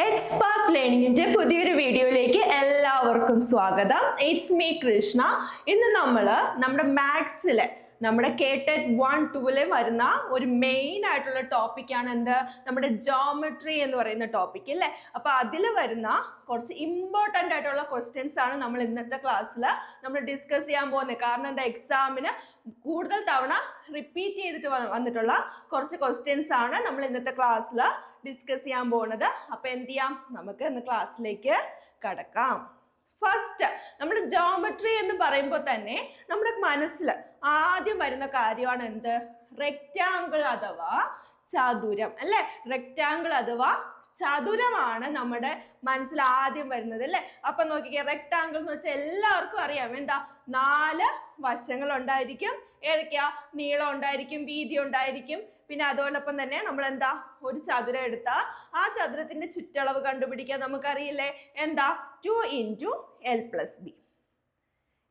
Ex parte ലേണിംഗിന്റെ പുതിയൊരു വീഡിയോയിലേക്ക് എല്ലാവർക്കും സ്വാഗതം. ഇറ്റ്സ് മീ കൃഷ്ണ ഇന്ന് നമ്മൾ നമ്മുടെ മാത്സിലെ നമ്മുടെ കെ ടെക് വൺ ടൂവിലെ വരുന്ന ഒരു മെയിൻ ആയിട്ടുള്ള ടോപ്പിക്കാണ് എന്ത്? നമ്മുടെ ജോമെട്രി എന്ന് പറയുന്ന ടോപ്പിക് അല്ലേ അപ്പോൾ അതിൽ വരുന്ന കുറച്ച് ഇമ്പോർട്ടന്റ് ആയിട്ടുള്ള ക്വസ്റ്റ്യൻസ് ആണ് നമ്മൾ ഇന്നത്തെ ക്ലാസ്സിൽ നമ്മൾ ഡിസ്കസ് ചെയ്യാൻ പോകുന്നത്. കാരണം എന്താ? എക്സാമിന് കൂടുതൽ തവണ റിപ്പീറ്റ് ചെയ്തിട്ട് വന്നിട്ടുള്ള കുറച്ച് ക്വസ്റ്റ്യൻസ് ആണ് നമ്മൾ ഇന്നത്തെ ക്ലാസ്സിൽ ഡിസ്കസ് ചെയ്യാൻ പോണത്. അപ്പൊ എന്ത് ചെയ്യാം? നമുക്ക് ഇന്ന് ക്ലാസ്സിലേക്ക് കടക്കാം. ഫസ്റ്റ് നമ്മൾ ജോമെട്രി എന്ന് പറയുമ്പോൾ തന്നെ നമ്മുടെ മനസ്സിൽ ആദ്യം വരുന്ന കാര്യമാണ് എന്ത്? റെക്റ്റാങ്കിൾ അഥവാ ചതുരം. അല്ലെ? റെക്റ്റാങ്കിൾ അഥവാ ചതുരമാണ് നമ്മുടെ മനസ്സിൽ ആദ്യം വരുന്നത് അല്ലെ? അപ്പൊ നോക്കിക്കേ റെക്റ്റാങ്കിൾ എന്ന് വെച്ചാൽ എല്ലാവർക്കും അറിയാം. എന്താ? നാല് വശങ്ങൾ ഉണ്ടായിരിക്കും. ഏതൊക്കെയാ? നീളം ഉണ്ടായിരിക്കും വീതി ഉണ്ടായിരിക്കും. പിന്നെ അതോടൊപ്പം തന്നെ നമ്മൾ എന്താ ഒരു ചതുരം എടുത്താൽ ആ ചതുരത്തിന്റെ ചുറ്റളവ് കണ്ടുപിടിക്കാൻ നമുക്കറിയില്ലേ? എന്താ? Two into L plus B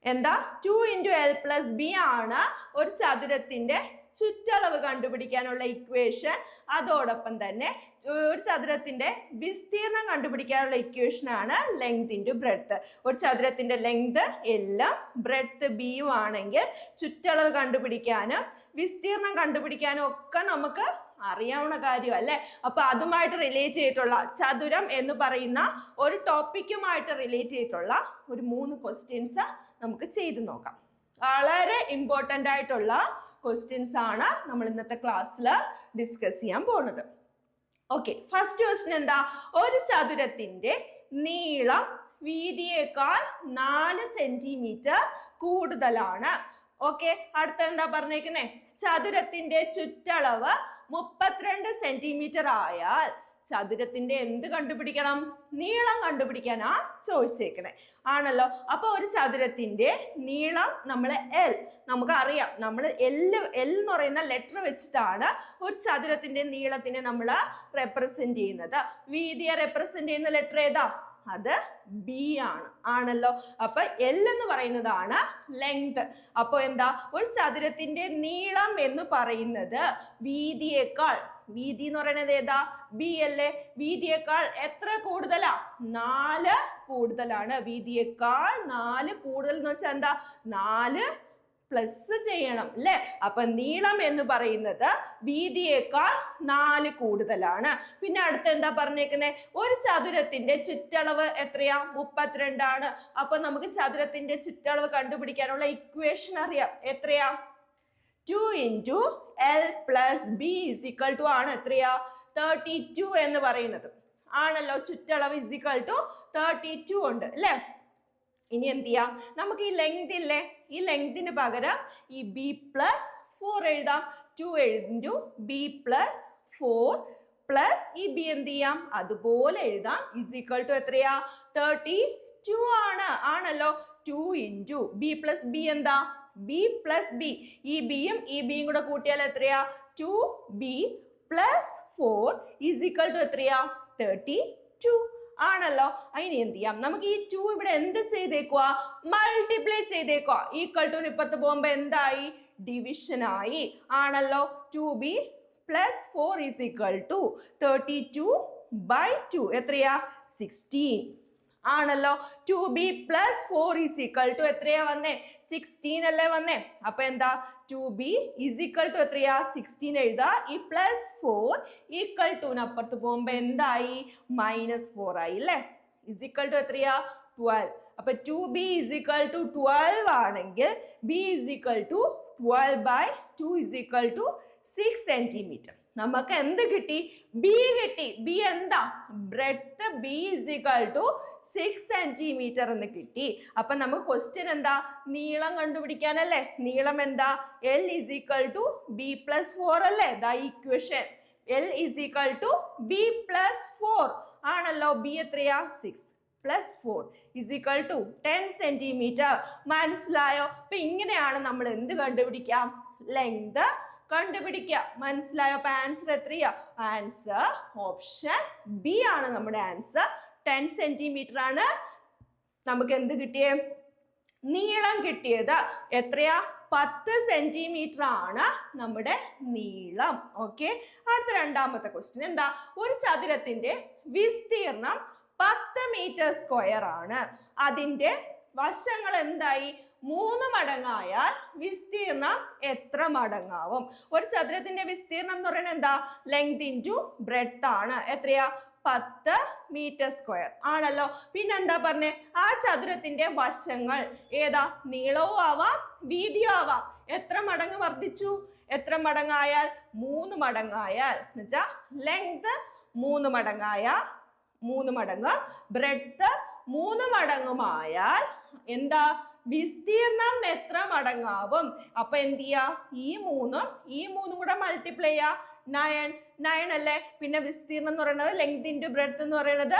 എന്താ? Two into L plus B ആണ് ഒരു ചതുരത്തിന്റെ ചുറ്റളവ് കണ്ടുപിടിക്കാനുള്ള ഇക്വേഷൻ അതോടൊപ്പം തന്നെ ഒരു ചതുരത്തിന്റെ വിസ്തീർണം കണ്ടുപിടിക്കാനുള്ള ഇക്വേഷനാണ് ലെങ്ത് ഇന്റു ബ്രെഡ്ത്ത് ഒരു ചതുരത്തിന്റെ ലെങ്ത് എല്ലാം ബ്രെഡ്ത്ത് ബിയും ആണെങ്കിൽ ചുറ്റളവ് കണ്ടുപിടിക്കാനും വിസ്തീർണം കണ്ടുപിടിക്കാനും ഒക്കെ നമുക്ക് അറിയാവുന്ന കാര്യം അല്ലേ അപ്പൊ അതുമായിട്ട് റിലേറ്റ് ചെയ്തിട്ടുള്ള ചതുരം എന്ന് പറയുന്ന ഒരു ടോപ്പിക്കുമായിട്ട് റിലേറ്റ് ചെയ്തിട്ടുള്ള ഒരു മൂന്ന് ക്വസ്റ്റ്യൻസ് നമുക്ക് ചെയ്തു നോക്കാം. വളരെ ഇമ്പോർട്ടന്റ് ആയിട്ടുള്ള ക്വസ്റ്റ്യൻസ് ആണ് നമ്മൾ ഇന്നത്തെ ക്ലാസ്സിൽ ഡിസ്കസ് ചെയ്യാൻ പോണത്. ഓക്കെ ഫസ്റ്റ് ക്വസ്റ്റ്യൻ എന്താ? ഒരു ചതുരത്തിന്റെ നീളം വീതിയേക്കാൾ നാല് സെന്റിമീറ്റർ കൂടുതലാണ്. ഓക്കെ അടുത്ത എന്താ പറഞ്ഞേക്കുന്നേ? ചതുരത്തിന്റെ ചുറ്റളവ് മുപ്പത്തിരണ്ട് സെന്റിമീറ്റർ ആയാൽ ചതുരത്തിന്റെ എന്ത് കണ്ടുപിടിക്കണം? നീളം കണ്ടുപിടിക്കാനാ ചോദിച്ചേക്കണേ. ആണല്ലോ? അപ്പൊ ഒരു ചതുരത്തിന്റെ നീളം നമ്മൾ എൽ നമുക്ക് അറിയാം നമ്മൾ എൽ എൽ എന്ന് പറയുന്ന ലെറ്റർ വെച്ചിട്ടാണ് ഒരു ചതുരത്തിന്റെ നീളത്തിനെ നമ്മൾ റെപ്രസെന്റ് ചെയ്യുന്നത്. വീതിയെ റെപ്രസെന്റ് ചെയ്യുന്ന ലെറ്റർ ഏതാ? അത് ബി ആണ്. ആണല്ലോ. അപ്പൊ എൽ എന്ന് പറയുന്നതാണ് ലെങ്ത് അപ്പൊ എന്താ? ഒരു ചതുരത്തിന്റെ നീളം എന്ന് പറയുന്നത് വീതിയേക്കാൾ. വീതി എന്ന് പറയുന്നത് ഏതാ? ബി അല്ലേ? വീതിയേക്കാൾ എത്ര കൂടുതലാ? നാല് കൂടുതലാണ്. വീതിയേക്കാൾ നാല് കൂടുതൽ എന്ന് വെച്ചാൽ എന്താ? നാല് പ്ലസ് ചെയ്യണം അല്ലേ അപ്പൊ നീളം എന്ന് പറയുന്നത് വീതിയേക്കാൾ നാല് കൂടുതലാണ്. പിന്നെ അടുത്ത് എന്താ പറഞ്ഞേക്കുന്നത് ഒരു ചതുരത്തിന്റെ ചുറ്റളവ് എത്രയാ? മുപ്പത്തിരണ്ടാണ്. അപ്പൊ നമുക്ക് ചതുരത്തിന്റെ ചുറ്റളവ് കണ്ടുപിടിക്കാനുള്ള ഇക്വേഷൻ അറിയാം. എത്രയാ? Two into L plus B is equal to ആണ് എത്രയാ? തേർട്ടി ടു എന്ന് പറയുന്നത്. ആണല്ലോ ചുറ്റളവ് ഇസിക്കൽ ടു തേർട്ടി ടു ഉണ്ട് അല്ലേ ഇനി എന്ത് ചെയ്യാം? നമുക്ക് ഈ ലെങ്ത് ഇല്ലേ? ഈ ലെങ്തിന് പകരം ഈ ബി പ്ലസ് ഫോർ എഴുതാം. ടു എഴുതു ബി പ്ലസ് ഫോർ പ്ലസ് ഈ ബി എന്ത് ചെയ്യാം? അതുപോലെ എഴുതാം. ഇസ് ഈക്വൽ ടു എത്രയാ? തേർട്ടി ടു ആണ്. ആണല്ലോ. Two into B plus B എന്താ? ബി പ്ലസ് ബി ഈ ബിയും ഈ ബിയും കൂടെ കൂട്ടിയാൽ എത്രയാ? Two B plus four is equal to എത്രയാ? തേർട്ടി ടു ആണല്ലോ? അതിന് എന്ത് ചെയ്യാം? നമുക്ക് ഈ ടു ഇവിടെ എന്ത് ചെയ്തേക്കുക മൾട്ടിപ്ലൈ ചെയ്തേക്കുക ഈക്വൽ ടു ഇപ്പുറത്ത് പോകുമ്പോ എന്തായി? ഡിവിഷൻ ആയി. ആണല്ലോ? Two B plus four is equal to thirty two by two എത്രയാ? സിക്സ്റ്റീൻ ആണല്ലോ. Two B plus four is equal to എത്രയാ വന്നേ? സിക്സ്റ്റീൻ അല്ലേ വന്നേ? അപ്പൊ എന്താ? Two B is equal to എത്രയാ? സിക്സ്റ്റീൻ എഴുതാ. ഈ പ്ലസ് ഫോർ ഈക്വൽ ടുന് അപ്പുറത്ത് പോകുമ്പോ എന്തായി? മൈനസ് ഫോർ ആയി അല്ലേ? ഇസ് ഈക്വൽ ടു എത്രയാ? ട്വൽവ് അപ്പൊ two B is equal to twelve ആണെങ്കിൽ B is equal to twelve by two is equal to six centimetre നമുക്ക് എന്ത് കിട്ടി? ബി കിട്ടി. ബി എന്താ? Breadth B is equal to six centimetre എന്ന് കിട്ടി. അപ്പൊ നമുക്ക് ക്വസ്റ്റ്യൻ എന്താ? നീളം കണ്ടുപിടിക്കാനല്ലേ? നീളം എന്താ? L is equal to B plus four അല്ലേ? The equation L is equal to B plus four ആണല്ലോ? ബി എത്രയാ? Six plus four is equal to ten centimetre മനസ്സിലായോ? അപ്പം ഇങ്ങനെയാണ് നമ്മൾ എന്ത് കണ്ടുപിടിക്കാം ലെങ്ത് കണ്ടുപിടിക്കുക. മനസ്സിലായോ? അപ്പം ആൻസർ എത്രയാ? ആൻസർ ഓപ്ഷൻ ബി ആണ് നമ്മുടെ ആൻസർ ടെൻ സെന്റിമീറ്റർ ആണ്. നമുക്ക് എന്ത് കിട്ടിയേ? നീളം കിട്ടിയത് എത്രയാ? പത്ത് സെന്റിമീറ്റർ ആണ് നമ്മുടെ നീളം. ഓക്കെ അടുത്ത രണ്ടാമത്തെ ക്വസ്റ്റ്യൻ എന്താ? ഒരു ചതുരത്തിന്റെ വിസ്തീർണം പത്ത് മീറ്റർ സ്ക്വയർ ആണ്. അതിന്റെ വശങ്ങൾ എന്തായി? മൂന്ന് മടങ്ങായാൽ വിസ്തീർണം എത്ര മടങ്ങാവും? ഒരു ചതുരത്തിന്റെ വിസ്തീർണം എന്ന് പറയുന്നത് എന്താ? ലെങ്ത് ഇന്റു ബ്രെഡ് ആണ്. എത്രയാ? പത്ത് മീറ്റർ സ്ക്വയർ ആണല്ലോ. പിന്നെന്താ പറഞ്ഞേ? ആ ചതുരത്തിന്റെ വശങ്ങൾ ഏതാ? നീളവും ആവാം വീതിയും ആവാം. എത്ര മടങ്ങ് വർദ്ധിച്ചു? എത്ര മടങ്ങായാൽ? മൂന്ന് മടങ്ങായാൽ. എന്നുവെച്ചാ ലെങ്ത് മൂന്ന് മടങ്ങായ മൂന്ന് മടങ്ങ്. ബ്രെഡ്ത്ത് മൂന്ന് മടങ്ങുമായാൽ എന്താ? വിസ്തീർണം എത്ര മടങ്ങാവും? അപ്പൊ എന്ത് ചെയ്യാ? ഈ മൂന്നും ഈ മൂന്നും കൂടെ മൾട്ടിപ്ലൈ ചെയ്യാ. നയൻ നയൻ അല്ലേ? പിന്നെ വിസ്തീർണം എന്ന് പറയുന്നത് ലെങ്ത് ഇന്റു ബ്രെഡ്ത്ത് എന്ന് പറയുന്നത്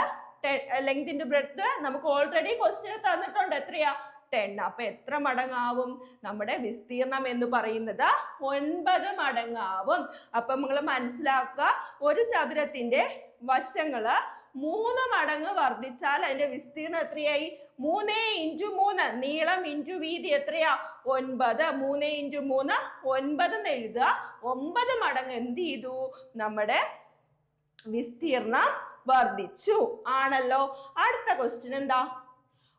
ലെങ്ത് ഇന്റു ബ്രെഡ്ത്ത് നമുക്ക് ഓൾറെഡി ക്വസ്റ്റ്യൻ തന്നിട്ടുണ്ട്. എത്രയാ? ടെൻ അപ്പൊ എത്ര മടങ്ങാവും? നമ്മുടെ വിസ്തീർണം എന്ന് പറയുന്നത് ഒൻപത് മടങ്ങാവും. അപ്പം നിങ്ങൾ മനസ്സിലാക്കുക ഒരു ചതുരത്തിന്റെ വശങ്ങൾ മൂന്ന് മടങ്ങ് വർദ്ധിച്ചാൽ അതിന്റെ വിസ്തീർണം എത്രയായി? മൂന്ന് ഇന്റു മൂന്ന്. നീളം ഇന്റു വീതി എത്രയാ? ഒൻപത്. മൂന്ന് ഇന്റു മൂന്ന് ഒൻപത് എന്ന് എഴുതുക. ഒമ്പത് മടങ്ങ് എന്ത് ചെയ്തു? നമ്മുടെ വിസ്തീർണം വർദ്ധിച്ചു. ആണല്ലോ. അടുത്ത ക്വസ്റ്റ്യൻ എന്താ?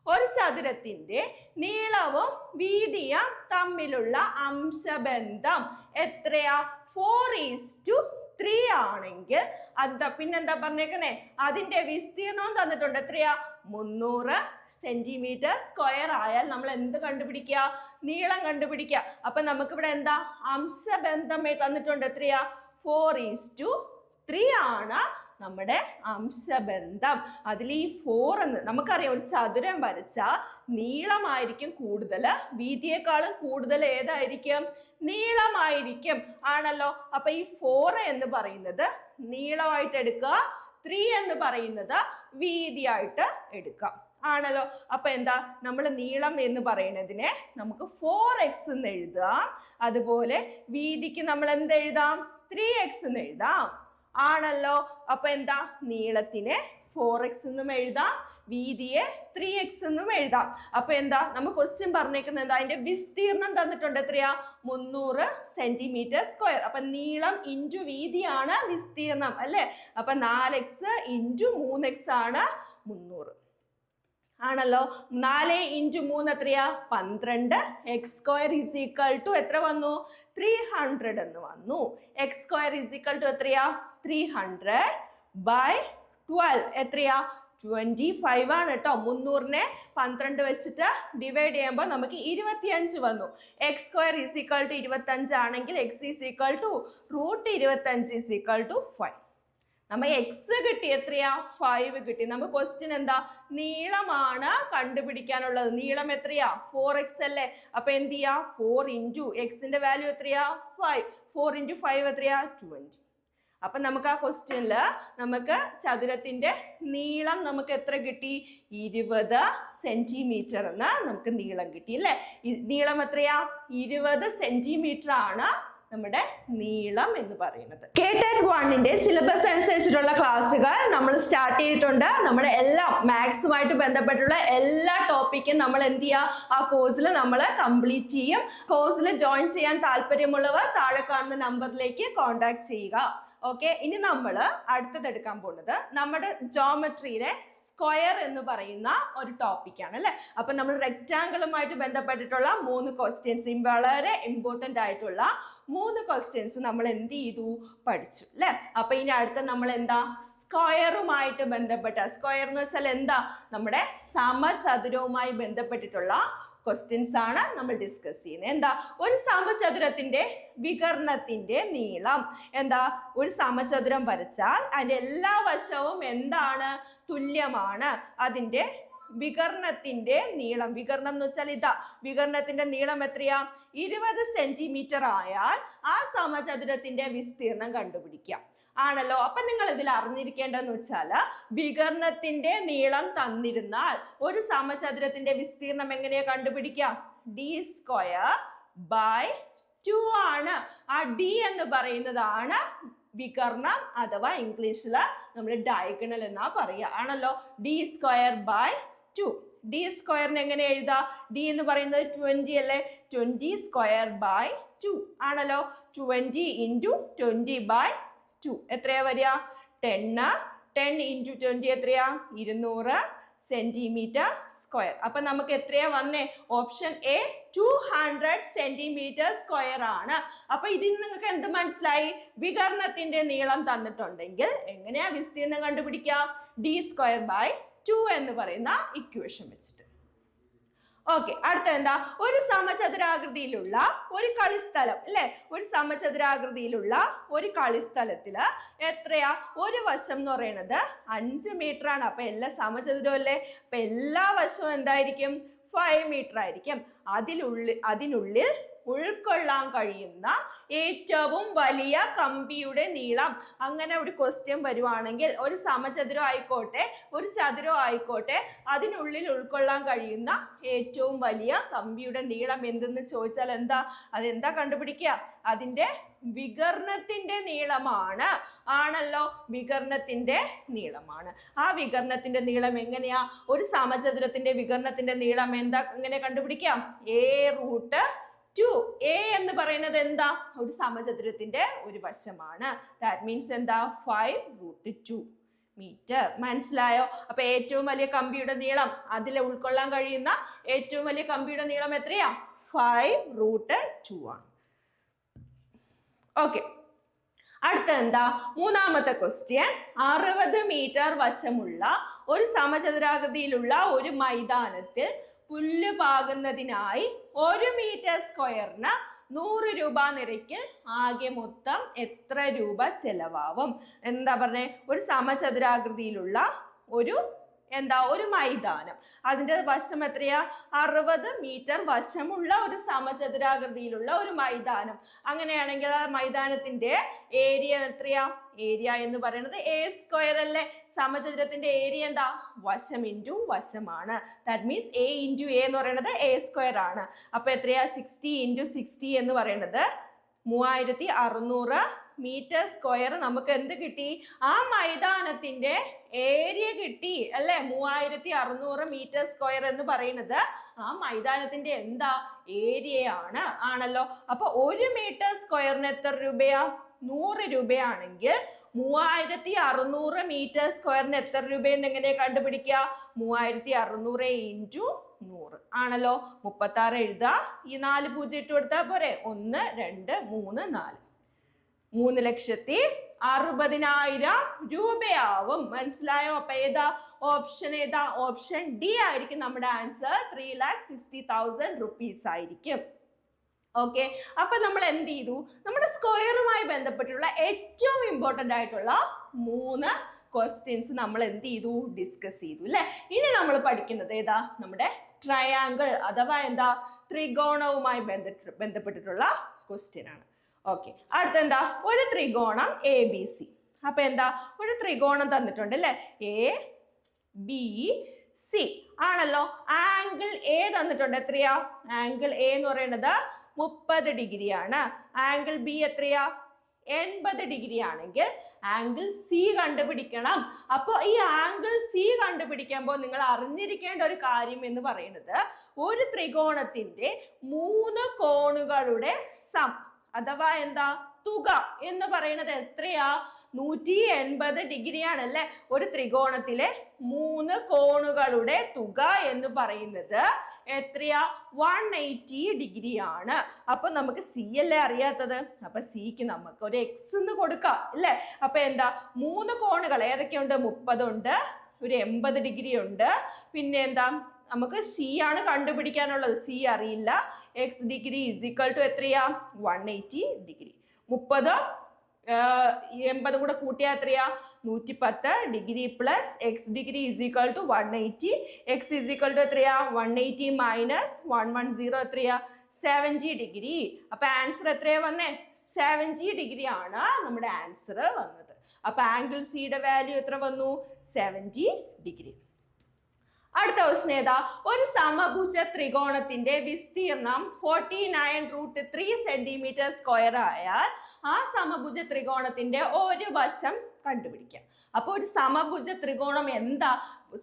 ഒരു ചതുരത്തിന്റെ നീളവും വീതിയും തമ്മിലുള്ള അംശബന്ധം എത്രയാ? ഫോർ ഈസ് ടു ത്രീ ആണെങ്കിൽ എന്താ പിന്നെന്താ പറഞ്ഞേക്കുന്നേ? അതിന്റെ വിസ്തീർണവും തന്നിട്ടുണ്ട്. എത്രയാ? മുന്നൂറ് സെന്റിമീറ്റർ സ്ക്വയർ ആയാൽ നമ്മൾ എന്ത് കണ്ടുപിടിക്കുക? നീളം കണ്ടുപിടിക്കുക. അപ്പൊ നമുക്കിവിടെ എന്താ? അംശബന്ധമേ തന്നിട്ടുണ്ട്. എത്രയാ? ഫോർ ഈസ് ടു ത്രീ ആണ്. നമ്മുടെ അംശബന്ധം. അതിൽ ഈ ഫോർ എന്ന് നമുക്കറിയാം ഒരു ചതുരം വരച്ചാൽ നീളമായിരിക്കും കൂടുതൽ വീതിയേക്കാളും കൂടുതൽ ഏതായിരിക്കും? നീളമായിരിക്കും. ആണല്ലോ? അപ്പൊ ഈ ഫോർ എന്ന് പറയുന്നത് നീളമായിട്ട് എടുക്കുക ത്രീ എന്ന് പറയുന്നത് വീതിയായിട്ട് എടുക്കാം ആണല്ലോ? അപ്പൊ എന്താ? നമ്മൾ നീളം എന്ന് പറയുന്നതിനെ നമുക്ക് ഫോർ എക്സ് എന്ന് എഴുതാം. അതുപോലെ വീതിക്ക് നമ്മൾ എന്ത് എഴുതാം? ത്രീ എക്സ് എന്ന് എഴുതാം. ആണല്ലോ. അപ്പൊ എന്താ? നീളത്തിനെ ഫോർ എക്സ് എന്നും എഴുതാം. വീതിയെ ത്രീ എക്സ് എന്നും എഴുതാം. അപ്പൊ എന്താ? നമ്മൾ ക്വസ്റ്റ്യൻ പറഞ്ഞേക്കുന്നത് എന്താ? അതിന്റെ വിസ്തീർണം തന്നിട്ടുണ്ട് എത്രയാ? മുന്നൂറ് സെന്റിമീറ്റർ സ്ക്വയർ അപ്പൊ നീളം ഇന്റു വീതിയാണ് വിസ്തീർണം അല്ലെ? അപ്പൊ നാല് എക്സ് ഇന്റു മൂന്ന് എക്സ് ആണ് മുന്നൂറ്. ആണല്ലോ. നാല് ഇന്റു മൂന്ന് എത്രയാ? പന്ത്രണ്ട്. X square is equal to എത്ര വന്നു? ത്രീ ഹൺഡ്രഡ് എന്ന് വന്നു. X square is equal to എത്രയാ? ത്രീ ഹൺഡ്രഡ് ബൈ ട്വൽവ് എത്രയാ? ട്വന്റി ഫൈവ് ആണ് കേട്ടോ. മുന്നൂറിനെ പന്ത്രണ്ട് വെച്ചിട്ട് ഡിവൈഡ് ചെയ്യുമ്പോൾ നമുക്ക് ഇരുപത്തിയഞ്ച് വന്നു. X square is equal to ഇരുപത്തഞ്ച് ആണെങ്കിൽ X is equal to root ഇരുപത്തഞ്ച് ഈസ് ഈക്വൽ ടു ഫൈവ് നമ്മ എക്സ് കിട്ടി എത്രയാ? ഫൈവ് കിട്ടി. നമുക്ക് ക്വസ്റ്റ്യൻ എന്താ? നീളമാണ് കണ്ടുപിടിക്കാനുള്ളത്. നീളം എത്രയാ? ഫോർ എക്സ് അല്ലേ? അപ്പൊ എന്ത് ചെയ്യാ? ഫോർ ഇന്റു എക്സിന്റെ വാല്യൂ എത്രയാ? ഫൈവ് ഫോർ ഇന്റു ഫൈവ് എത്രയാ? ട്വന്റി അപ്പൊ നമുക്ക് ആ ക്വസ്റ്റ്യനിൽ നമുക്ക് ചതുരത്തിന്റെ നീളം നമുക്ക് എത്ര കിട്ടി? ഇരുപത് സെന്റിമീറ്റർ എന്ന് നമുക്ക് നീളം കിട്ടി അല്ലേ? നീളം എത്രയാ? ഇരുപത് സെന്റിമീറ്റർ ആണ് നമ്മുടെ നീളം എന്ന് പറയുന്നത്. കെ ടെൻ വണ്ണിന്റെ സിലബസ് അനുസരിച്ചിട്ടുള്ള ക്ലാസ്സുകൾ നമ്മൾ സ്റ്റാർട്ട് ചെയ്തിട്ടുണ്ട്. നമ്മുടെ എല്ലാ മാത്സുമായിട്ട് ബന്ധപ്പെട്ടുള്ള എല്ലാ ടോപ്പിക്കും നമ്മൾ എന്ത് ചെയ്യുക ആ കോഴ്സിൽ നമ്മൾ കംപ്ലീറ്റ് ചെയ്യും. കോഴ്സിൽ ജോയിൻ ചെയ്യാൻ താല്പര്യമുള്ളവർ താഴെ കാണുന്ന നമ്പറിലേക്ക് കോൺടാക്ട് ചെയ്യുക. ഓക്കെ ഇനി നമ്മൾ അടുത്തത് എടുക്കാൻ പോകുന്നത് നമ്മുടെ ജോമെട്രിയിലെ സ്ക്വയർ എന്ന് പറയുന്ന ഒരു ടോപ്പിക്കാണ് അല്ലെ? അപ്പൊ നമ്മൾ റെക്റ്റാങ്കിളുമായിട്ട് ബന്ധപ്പെട്ടിട്ടുള്ള മൂന്ന് ക്വസ്റ്റ്യൻസ് വളരെ ഇമ്പോർട്ടന്റ് ആയിട്ടുള്ള മൂന്ന് ക്വസ്റ്റ്യൻസ് നമ്മൾ എന്ത് ചെയ്തു? പഠിച്ചു അല്ലെ? അപ്പൊ ഇനി അടുത്ത നമ്മൾ എന്താ? സ്ക്വയറുമായിട്ട് ബന്ധപ്പെട്ട സ്ക്വയർ എന്ന് വെച്ചാൽ എന്താ? നമ്മുടെ സമചതുരവുമായി ബന്ധപ്പെട്ടിട്ടുള്ള ക്വസ്റ്റ്യൻസ് ആണ് നമ്മൾ ഡിസ്കസ് ചെയ്യുന്നത്. എന്താ? ഒരു സമചതുരത്തിന്റെ വികർണത്തിന്റെ നീളം. എന്താ? ഒരു സമചതുരം വരച്ചാൽ അതിന്റെ എല്ലാ വശവും എന്താണ്? തുല്യമാണ്. അതിന്റെ വികർണത്തിന്റെ നീളം. വികർണം എന്ന് വെച്ചാൽ ഇതാ വികർണത്തിന്റെ നീളം എത്രയാ? ഇരുപത് സെന്റിമീറ്റർ ആയാൽ ആ സമചതുരത്തിന്റെ വിസ്തീർണം കണ്ടുപിടിക്കാം. ആണല്ലോ? അപ്പൊ നിങ്ങൾ ഇതിൽ അറിഞ്ഞിരിക്കേണ്ടതെന്ന് വെച്ചാൽ വികർണത്തിന്റെ നീളം തന്നിരുന്നാൽ ഒരു സമചതുരത്തിന്റെ വിസ്തീർണം എങ്ങനെയാ കണ്ടുപിടിക്കാം ഡി സ്ക്വയർ ബൈ ടു ആണ്. ആ ഡി എന്ന് പറയുന്നതാണ് വികർണം അഥവാ ഇംഗ്ലീഷിൽ നമ്മൾ ഡയഗണൽ എന്നാ പറയുക. ആണല്ലോ? D square by two D സ്ക്വയറിന് എങ്ങനെ എഴുതാ? ഡി എന്ന് പറയുന്നത് ട്വന്റി അല്ലേ? ട്വന്റി സ്ക്വയർ ബൈ ടു ആണല്ലോ. Twenty into twenty by two എത്രയാ വരിക? ടെന്ന് ടെൻ ഇന്റു ട്വന്റി എത്രയാ? ഇരുന്നൂറ് സെന്റിമീറ്റർ സ്ക്വയർ അപ്പൊ നമുക്ക് എത്രയാ വന്നേ? Option A two hundred centimetre square ആണ്. അപ്പൊ ഇതിൽ നിങ്ങൾക്ക് എന്ത് മനസ്സിലായി? വികർണത്തിന്റെ നീളം തന്നിട്ടുണ്ടെങ്കിൽ എങ്ങനെയാ വിസ്തീർണം കണ്ടുപിടിക്കുക? ഡി സ്ക്വയർ ബൈ ടു എന്ന് പറയുന്ന ഇക്വേഷൻ വെച്ചിട്ട്. ഓക്കെ അടുത്ത എന്താ ഒരു സമചതുരാകൃതിയിലുള്ള ഒരു കളിസ്ഥലം അല്ലെ? ഒരു സമചതുരാകൃതിയിലുള്ള ഒരു കളിസ്ഥലത്തിൽ എത്രയാ? ഒരു വശം എന്ന് പറയുന്നത് അഞ്ച് മീറ്റർ ആണ്. അപ്പൊ എല്ലാ സമചതുരം അല്ലേ? അപ്പൊ എല്ലാ വശവും എന്തായിരിക്കും? ഫൈവ് മീറ്റർ ആയിരിക്കും. അതിലുള്ളിൽ അതിനുള്ളിൽ ഉൾക്കൊള്ളാൻ കഴിയുന്ന ഏറ്റവും വലിയ കമ്പിയുടെ നീളം. അങ്ങനെ ഒരു ക്വസ്റ്റ്യൻ വരുവാണെങ്കിൽ ഒരു സമചതുരം ആയിക്കോട്ടെ ഒരു ചതുരം ആയിക്കോട്ടെ അതിനുള്ളിൽ ഉൾക്കൊള്ളാൻ കഴിയുന്ന ഏറ്റവും വലിയ കമ്പിയുടെ നീളം എന്തെന്ന് ചോദിച്ചാൽ എന്താ? അതെന്താ കണ്ടുപിടിക്കുക? അതിന്റെ വികർണത്തിന്റെ നീളമാണ്. ആണല്ലോ വികർണത്തിന്റെ നീളമാണ്. ആ വികർണത്തിന്റെ നീളം എങ്ങനെയാ? ഒരു സമചതുരത്തിന്റെ വികർണത്തിന്റെ നീളം എന്താ? എങ്ങനെ കണ്ടുപിടിക്കാം? എ റൂട്ട് ടു എ എന്ന് പറയുന്നത് എന്താ? ഒരു സമചതുരത്തിന്റെ ഒരു വശമാണ്. ദാറ്റ് മീൻസ് എന്താ? ഫൈവ് റൂട്ട് ടു മീറ്റർ മനസ്സിലായോ? അപ്പൊ ഏറ്റവും വലിയ കമ്പിയുടെ നീളം അതിൽ ഉൾക്കൊള്ളാൻ കഴിയുന്ന ഏറ്റവും വലിയ കമ്പിയുടെ നീളം എത്രയാ? ഫൈവ് റൂട്ട് ടു ആണ്. ഓക്കെ അടുത്ത എന്താ? മൂന്നാമത്തെ ക്വസ്റ്റ്യൻ അറുപത് മീറ്റർ വശമുള്ള ഒരു സമചതുരാകൃതിയിലുള്ള ഒരു മൈതാനത്തിൽ പുല്ല് പാകുന്നതിനായി ഒരു മീറ്റർ സ്ക്വയറിന് നൂറ് രൂപ നിരക്കിൽ ആകെ മൊത്തം എത്ര രൂപ ചെലവാവും? എന്താ പറഞ്ഞേ? ഒരു സമചതുരാകൃതിയിലുള്ള ഒരു എന്താ? ഒരു മൈതാനം. അതിന്റെ വശം എത്രയാ? അറുപത് മീറ്റർ വശമുള്ള ഒരു സമചതുരാകൃതിയിലുള്ള ഒരു മൈതാനം. അങ്ങനെയാണെങ്കിൽ ആ മൈതാനത്തിന്റെ ഏരിയ എത്രയാ? ഏരിയ എന്ന് പറയുന്നത് എ സ്ക്വയർ അല്ലേ? സമചതുരത്തിന്റെ ഏരിയ എന്താ? വശം ഇന്റു വശമാണ്. That means A into A എന്ന് പറയുന്നത് എ സ്ക്വയർ ആണ്. അപ്പൊ എത്രയാ? സിക്സ്റ്റി ഇന്റു സിക്സ്റ്റി എന്ന് പറയുന്നത് മൂവായിരത്തി അറുന്നൂറ് മീറ്റർ സ്ക്വയർ നമുക്ക് എന്ത് കിട്ടി? ആ മൈതാനത്തിന്റെ ഏരിയ കിട്ടി അല്ലെ? മൂവായിരത്തി അറുന്നൂറ് മീറ്റർ സ്ക്വയർ എന്ന് പറയുന്നത് ആ മൈതാനത്തിന്റെ എന്താ? ഏരിയയാണ് ആണല്ലോ. അപ്പൊ ഒരു മീറ്റർ സ്ക്വയറിന് എത്ര രൂപയാ? നൂറ് രൂപയാണെങ്കിൽ മൂവായിരത്തി അറുന്നൂറ് മീറ്റർ സ്ക്വയറിന് എത്ര രൂപയെന്ന് എങ്ങനെ കണ്ടുപിടിക്കുക? മൂവായിരത്തി അറുന്നൂറ് ഇന്റു നൂറ്. ആണല്ലോ? മുപ്പത്തി ആറ് എഴുതുക ഈ നാല് പൂജ്യം ഇട്ട് കൊടുത്താൽ പോരെ? ഒന്ന് രണ്ട് മൂന്ന് നാല്. മൂന്ന് ലക്ഷത്തി അറുപതിനായിരം രൂപയാവും. മനസ്സിലായോ? അപ്പൊ ഏതാ? ഓപ്ഷൻ ഏതാ? ഓപ്ഷൻ ഡി ആയിരിക്കും നമ്മുടെ answer three lakh sixty thousand rupees ആയിരിക്കും. ഓക്കെ അപ്പൊ നമ്മൾ എന്ത് ചെയ്തു? നമ്മുടെ സ്ക്വയറുമായി ബന്ധപ്പെട്ടുള്ള ഏറ്റവും ഇമ്പോർട്ടന്റ് ആയിട്ടുള്ള മൂന്ന് ക്വസ്റ്റ്യൻസ് നമ്മൾ എന്ത് ചെയ്തു? ഡിസ്കസ് ചെയ്തു അല്ലെ? ഇനി നമ്മൾ പഠിക്കുന്നത് ഏതാ? നമ്മുടെ ട്രയാങ്കിൾ അഥവാ എന്താ? ത്രികോണവുമായി ബന്ധപ്പെട്ടിട്ടുള്ള ക്വസ്റ്റ്യൻ ആണ്. ഓക്കെ അടുത്ത എന്താ ഒരു ത്രികോണം എ ബി സി അപ്പൊ എന്താ? ഒരു ത്രികോണം തന്നിട്ടുണ്ട് അല്ലെ? എ ബി സി ആണല്ലോ? ആംഗിൾ എ തന്നിട്ടുണ്ട്. എത്രയാ? ആംഗിൾ എ എന്ന് പറയുന്നത് മുപ്പത് ഡിഗ്രി ആണ് ആംഗിൾ ബി എത്രയാ? എൺപത് ഡിഗ്രി ആണെങ്കിൽ ആംഗിൾ സി കണ്ടുപിടിക്കണം. അപ്പോൾ ഈ ആംഗിൾ സി കണ്ടുപിടിക്കുമ്പോൾ നിങ്ങൾ അറിഞ്ഞിരിക്കേണ്ട ഒരു കാര്യം എന്ന് പറയുന്നത് ഒരു ത്രികോണത്തിന്റെ മൂന്ന് കോണുകളുടെ സം അഥവാ എന്താ തുക എന്ന് പറയുന്നത് എത്രയാ? നൂറ്റി എൺപത് ഡിഗ്രി അല്ലെ? ഒരു ത്രികോണത്തിലെ മൂന്ന് കോണുകളുടെ തുക എന്ന് പറയുന്നത് എത്രയാ? വൺ എയ്റ്റി ഡിഗ്രി ആണ് അപ്പൊ നമുക്ക് സി അല്ലേ അറിയാത്തത്? അപ്പൊ സിക്ക് നമുക്ക് ഒരു എക്സ് എന്ന് കൊടുക്കാം അല്ലെ? അപ്പൊ എന്താ? മൂന്ന് കോണുകൾ ഏതൊക്കെയുണ്ട്? മുപ്പതുണ്ട് ഒരു എൺപത് ഡിഗ്രി ഉണ്ട് പിന്നെ എന്താ? നമുക്ക് സി ആണ് കണ്ടുപിടിക്കാനുള്ളത്. സി അറിയില്ല. X degree is equal to എത്രയാ? വൺ എയ്റ്റി ഡിഗ്രി മുപ്പത് എൺപത് കൂടെ കൂട്ടിയാൽ എത്രയാ? നൂറ്റി പത്ത് degree plus X degree is equal to one eighty X is equal to എത്രയാ? One eighty minus one one zero എത്രയാ? സെവന്റി ഡിഗ്രി അപ്പൊ ആൻസർ എത്രയാ വന്നേ? സെവന്റി ഡിഗ്രി ആണ് നമ്മുടെ ആൻസർ വന്നത്. അപ്പൊ ആംഗിൾ സിയുടെ വാല്യൂ എത്ര വന്നു? സെവന്റി ഡിഗ്രി അടുത്ത ക്വസ്റ്റൻ ഏതാ? ഒരു സമഭുജ ത്രികോണത്തിന്റെ വിസ്തീർണം forty nine root three centimetre square ആയാൽ ആ സമഭുജ ത്രികോണത്തിന്റെ ഒരു വശം കണ്ടുപിടിക്കാം. അപ്പോൾ ഒരു സമഭുജ ത്രികോണം എന്താ?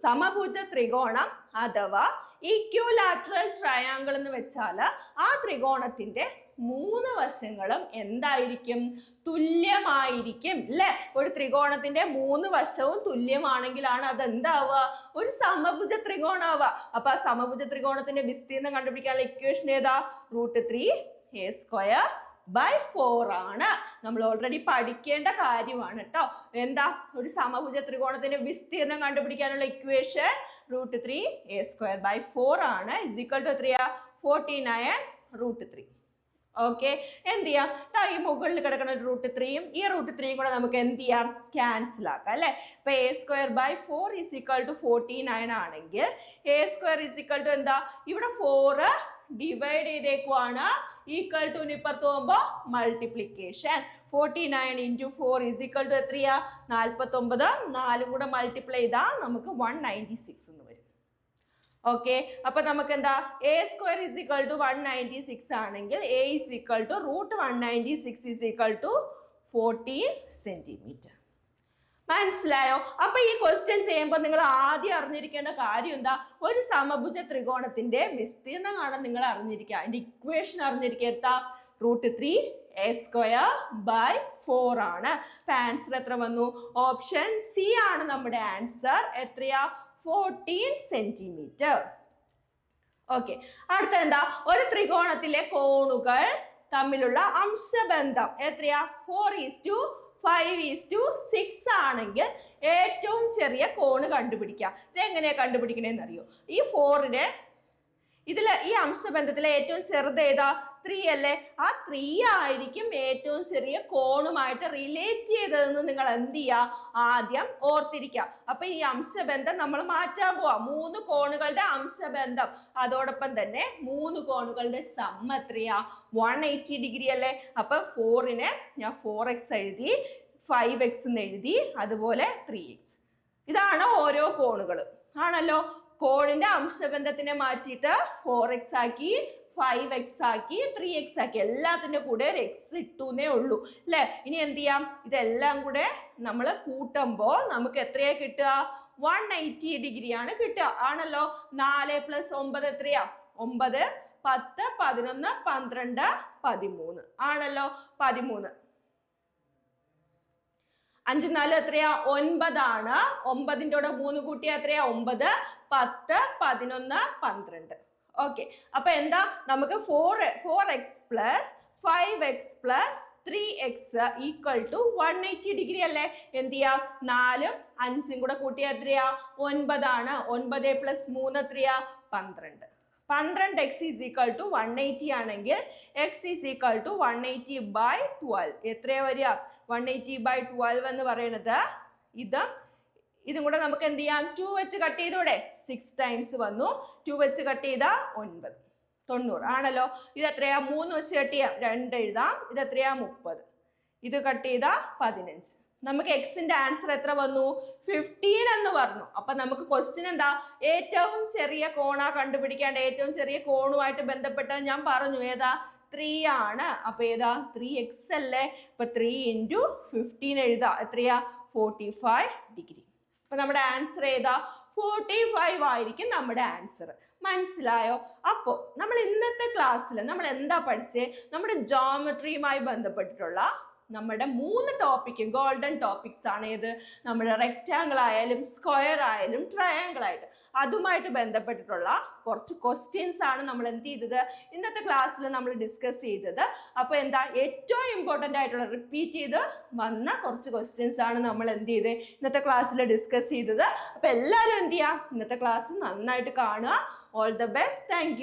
സമഭുജ ത്രികോണം അഥവാ ഈക്വലാട്രൽ ട്രയാങ്കിൾ എന്ന് വെച്ചാൽ ആ ത്രികോണത്തിന്റെ മൂന്ന് വശങ്ങളും എന്തായിരിക്കും? തുല്യമായിരിക്കും അല്ലെ ഒരു ത്രികോണത്തിന്റെ മൂന്ന് വശവും തുല്യമാണെങ്കിലാണ് അത് എന്താവുക ഒരു സമഭുജ ത്രികോണാവുക. അപ്പൊ ആ സമഭുജ ത്രികോണത്തിന്റെ വിസ്തീർണം കണ്ടുപിടിക്കാനുള്ള ഇക്വേഷൻ ഏതാ? Root three A square by four ആണ്. നമ്മൾ ഓൾറെഡി പഠിക്കേണ്ട കാര്യമാണ് കേട്ടോ എന്താ? ഒരു സമഭുജ ത്രികോണത്തിന്റെ വിസ്തീർണം കണ്ടുപിടിക്കാനുള്ള equation root three A square by four ആണ്. ഇസ് ഈക്വൽ ടു എത്രയാ? Forty nine root three okay എന്ത് ചെയ്യാം? ദാ ഈ മുകളിൽ കിടക്കുന്ന ഒരു റൂട്ട് ത്രീയും ഈ റൂട്ട് ത്രീയും കൂടെ നമുക്ക് എന്ത് ചെയ്യാം? ക്യാൻസൽ ആക്കാം അല്ലെ? ഇപ്പൊ A square by four equal to forty nine ആണെങ്കിൽ എ സ്ക്വയർ ഈക്വൽ ടു എന്താ? ഇവിടെ ഫോറ് ഡിവൈഡ് ചെയ്തേക്കുവാണ്. ഈക്വൽ ടു ഇപ്പുറത്ത് പോകുമ്പോ multiplication forty nine into four is equal to എത്രയാ? നാൽപ്പത്തൊമ്പത് നാലും കൂടെ മൾട്ടിപ്ലൈ ചെയ്താൽ നമുക്ക് വൺ നയന്റി സിക്സ് എന്ന് വരും. ഓക്കെ അപ്പൊ നമുക്ക് എന്താ A square is equal to one ninety six ആണെങ്കിൽ A is equal to root one ninety six is equal to fourteen centimetre മനസ്സിലായോ? അപ്പൊ ഈ ക്വസ്റ്റ്യൻ ചെയ്യുമ്പോൾ നിങ്ങൾ ആദ്യം അറിഞ്ഞിരിക്കേണ്ട കാര്യം എന്താ? ഒരു സമഭുജ ത്രികോണത്തിന്റെ വിസ്തീർണം കാണാൻ നിങ്ങൾ അറിഞ്ഞിരിക്കുക. അതിന്റെ ഇക്വേഷൻ അറിഞ്ഞിരിക്കുക. എത്താ root three A square by four ആണ്. അപ്പൊ ആൻസർ എത്ര വന്നു? ഓപ്ഷൻ സി ആണ് നമ്മുടെ ആൻസർ എത്രയാ? ഫോർട്ടീൻ സെന്റിമീറ്റർ ഓക്കെ അടുത്ത എന്താ ഒരു ത്രികോണത്തിലെ കോണുകൾ തമ്മിലുള്ള അംശബന്ധം എത്രയാ? Four is to five is to six ആണെങ്കിൽ ഏറ്റവും ചെറിയ കോണ് കണ്ടുപിടിക്കുക കണ്ടുപിടിക്കണേന്ന് അറിയോ ഈ ഫോറിന് ഇതിൽ ഈ അംശബന്ധത്തിലെ ഏറ്റവും ചെറുത് ഏതാ? ത്രീ അല്ലേ? ആ ത്രീ ആയിരിക്കും ഏറ്റവും ചെറിയ കോണുമായിട്ട് റിലേറ്റ് ചെയ്തതെന്ന് നിങ്ങൾ എന്ത് ചെയ്യുക ആദ്യം ഓർത്തിരിക്കുക. അപ്പൊ ഈ അംശബന്ധം നമ്മൾ മാറ്റാൻ പോവാ. മൂന്ന് കോണുകളുടെ അംശബന്ധം. അതോടൊപ്പം തന്നെ മൂന്ന് കോണുകളുടെ സമ്മ എത്രയാ വൺ എയ്റ്റി ഡിഗ്രി അല്ലേ? അപ്പൊ ഫോറിന് ഞാൻ ഫോർ എക്സ് എഴുതി ഫൈവ് എക്സ് എന്ന് എഴുതി അതുപോലെ ത്രീ എക്സ് ഇതാണ് ഓരോ കോണുകളും. ആണല്ലോ? കോണിന്റെ അംശബന്ധത്തിനെ മാറ്റിയിട്ട് ഫോർ എക്സ് ആക്കി ഫൈവ് എക്സ് ആക്കി ത്രീ എക്സ് ആക്കി എല്ലാത്തിന്റെ കൂടെ ഒരു എക്സ് ഇട്ടുന്നേ ഉള്ളൂ. അല്ലെ ഇനി എന്ത് ചെയ്യാം? ഇതെല്ലാം കൂടെ നമ്മൾ കൂട്ടുമ്പോൾ നമുക്ക് എത്രയാ കിട്ടുക? വൺ എയ്റ്റി ഡിഗ്രിയാണ് കിട്ടുക. ആണല്ലോ? നാല് പ്ലസ് ഒമ്പത് എത്രയാ? ഒമ്പത് പത്ത് പതിനൊന്ന് പന്ത്രണ്ട് പതിമൂന്ന്. ആണല്ലോ? പതിമൂന്ന്. അഞ്ച് നാല് എത്രയാ? ഒൻപതാണ്. ഒമ്പതിന്റെ കൂടെ മൂന്ന് കൂട്ടിയാ എത്രയാ? ഒമ്പത്. പത്ത് പതിനൊന്ന് പന്ത്രണ്ട്. ഓക്കെ അപ്പൊ എന്താ? നമുക്ക് four four X plus five X plus three X equal to one eighty degree അല്ലേ? എന്ത് ചെയ്യാം? നാലും അഞ്ചും കൂടെ കൂട്ടിയാ എത്രയാ? ഒൻപതാണ്. ഒൻപത് പ്ലസ് മൂന്ന് എത്രയാ? പന്ത്രണ്ട്. പന്ത്രണ്ട് X is equal to one eighty ആണെങ്കിൽ X is equal to one eighty by twelve എത്രയാ വരിക? വൺ എയ്റ്റി ബൈ ട്വൽവ് എന്ന് പറയുന്നത് ഇത്. ഇതും കൂടെ നമുക്ക് എന്ത് ചെയ്യാം? ടു വെച്ച് കട്ട് ചെയ്തൂടെ? സിക്സ് ടൈംസ് വന്നു. ടു വെച്ച് കട്ട് ചെയ്ത ഒൻപത്. തൊണ്ണൂറ്. ആണല്ലോ? ഇത് എത്രയാ? മൂന്ന് വെച്ച് കട്ട് ചെയ്യാം. രണ്ട് എഴുതാം. ഇത് എത്രയാ? മുപ്പത്. ഇത് കട്ട് ചെയ്ത പതിനഞ്ച്. നമുക്ക് എക്സിന്റെ ആൻസർ എത്ര വന്നു? ഫിഫ്റ്റീൻ എന്ന് പറഞ്ഞു. അപ്പൊ നമുക്ക് ക്വസ്റ്റ്യൻ എന്താ? ഏറ്റവും ചെറിയ കോണാ കണ്ടുപിടിക്കേണ്ട ഏറ്റവും ചെറിയ കോണുമായിട്ട് ബന്ധപ്പെട്ട് ഞാൻ പറഞ്ഞു. ഏതാ? ത്രീ ആണ്. അപ്പൊ ഏതാ? ത്രീ എക്സ് അല്ലേ? അപ്പൊ ത്രീ ഇന്റു ഫിഫ്റ്റീൻ എഴുതാ. എത്രയാ? ഫോർട്ടി ഫൈവ് ഡിഗ്രി അപ്പൊ നമ്മുടെ ആൻസർ ഏതാ? ഫോർട്ടി ഫൈവ് ആയിരിക്കും നമ്മുടെ ആൻസർ മനസ്സിലായോ? അപ്പോൾ നമ്മൾ ഇന്നത്തെ ക്ലാസ്സിൽ നമ്മൾ എന്താ പഠിച്ചേ? നമ്മുടെ ജോമെട്രിയുമായി ബന്ധപ്പെട്ടിട്ടുള്ള നമ്മുടെ മൂന്ന് ടോപ്പിക്കും ഗോൾഡൻ ടോപ്പിക്സ് ആണ് ഏത്? നമ്മുടെ റെക്റ്റാങ്കിൾ ആയാലും സ്ക്വയർ ആയാലും ട്രയാങ്കിൾ ആയിട്ട്. അതുമായിട്ട് ബന്ധപ്പെട്ടിട്ടുള്ള കുറച്ച് ക്വസ്റ്റ്യൻസ് ആണ് നമ്മൾ എന്ത് ചെയ്തത്? ഇന്നത്തെ ക്ലാസ്സിൽ നമ്മൾ ഡിസ്കസ് ചെയ്തത്. അപ്പോൾ എന്താ? ഏറ്റവും ഇമ്പോർട്ടന്റ് ആയിട്ടുള്ള റിപ്പീറ്റ് ചെയ്ത് വന്ന കുറച്ച് ക്വസ്റ്റ്യൻസ് ആണ് നമ്മൾ എന്ത് ചെയ്തത് ഇന്നത്തെ ക്ലാസ്സിൽ ഡിസ്കസ് ചെയ്തത്. അപ്പോൾ എല്ലാവരും എന്ത് ചെയ്യുക ഇന്നത്തെ ക്ലാസ് നന്നായിട്ട് കാണുക. All the best thank